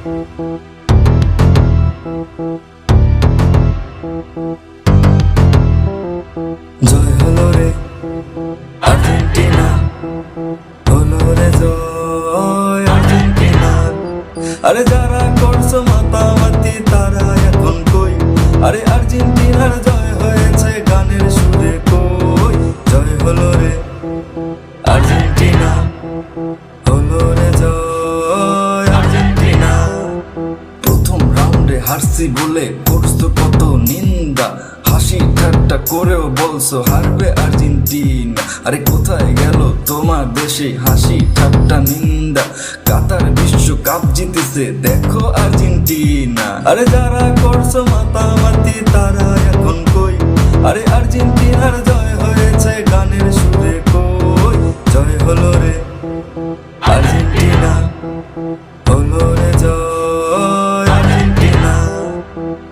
জয় হলো রে আর্জেন্টিনা। হলো রে জয় আর্জেন্টিনা। আরে যারা করছ মাতামাতি, তারা এখন কই? আরে আর্জেন্টিনার জয় হয়েছে হারছি বলে করছ কত নিন্দা? হাসি ঠাট্টা করেও বলছো হারবে আর্জেন্টিনা। আরে কোথায় গেল তোমার দেশে হাসি ঠাট্টা নিন্দা? কাতার বিশ্বকাপ জিতেছে, দেখো আর্জেন্টিনা। আরে যারা করছ মাতামাতি, তারা এখন কই? আরে আর্জেন্টিনার জয় হয়েছে গানের সুরে কই? জয় হলো রে, আর্জেন্টিনা। হলো রে জয়।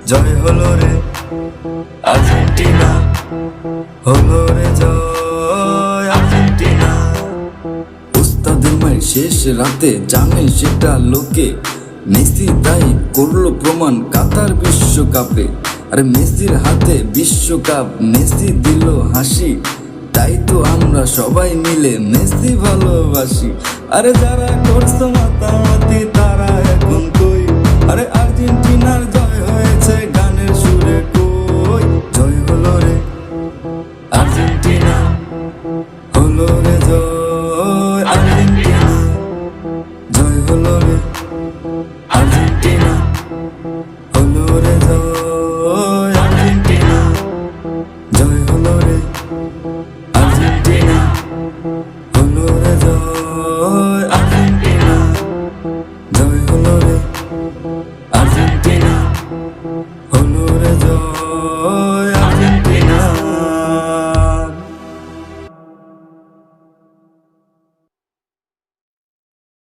জয় হলো রে, আর্জেন্টিনা। হলো রে জয় আর্জেন্টিনা। উস্তাদের মায়ের শেষ রাতে জানে সেটা লোকে। মেসি তাই করল প্রমাণ কাতার বিশ্বকাপে। আরে মেসির হাতে বিশ্বকাপ, মেসি দিল হাসি। তাই তো আমরা সবাই মিলে মেসি ভালোবাসি। আরে যারা করছ মাতামাতি, তারা এখন হলো রে জয় আর্জেন্টিনা। জয় হলো রে জয় আর্জেন্টিনা। জয় হলো রে আর্জেন্টিনা হলো